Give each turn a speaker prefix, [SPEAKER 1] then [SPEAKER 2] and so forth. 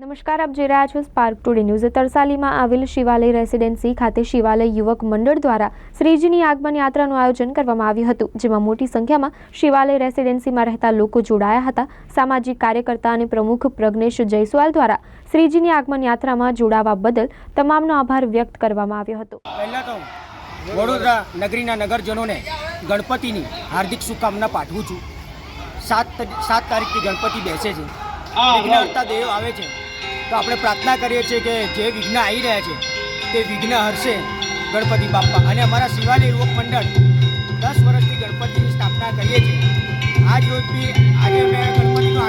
[SPEAKER 1] નમસ્કાર આપ જોઈ રહ્યા છો સ્પાર્ક ટુડે ન્યૂઝ તરસાલીમાં આવેલ શિવાલય રેસિડેન્સી ખાતે શિવાલય યુવક મંડળ દ્વારા શ્રીજીની આગમન યાત્રાનું આયોજન કરવામાં આવ્યું હતું જેમાં મોટી સંખ્યામાં શિવાલય રેસિડેન્સીમાં રહેતા લોકો જોડાયા હતા. સામાજિક કાર્યકર્તા અને પ્રમુખ પ્રજ્ઞેશ જયસ્વાલ દ્વારા શ્રીજીની આગમન યાત્રામાં જોડાવા બદલ તમામનો આભાર વ્યક્ત કરવામાં આવ્યો હતો.
[SPEAKER 2] પહેલાં તો વડોદરા નગરીના નગરજનોને ગણપતિની હાર્દિક શુભકામના પાઠવું છું. સાત સાત તારીખથી ગણપતિ બેસે છે. વિઘ્નહર્તા દેવ આવે છે. તો આપણે પ્રાર્થના કરીએ છીએ કે જે વિઘ્ન આવી રહ્યા છે, તે વિઘ્ન હરશે ગણપતિ બાપા. અને અમારા શિવાલય યુવક મંડળ દસ વર્ષથી ગણપતિની સ્થાપના કરીએ છીએ આજ રોજ બી આજે અમે ગણપતિનો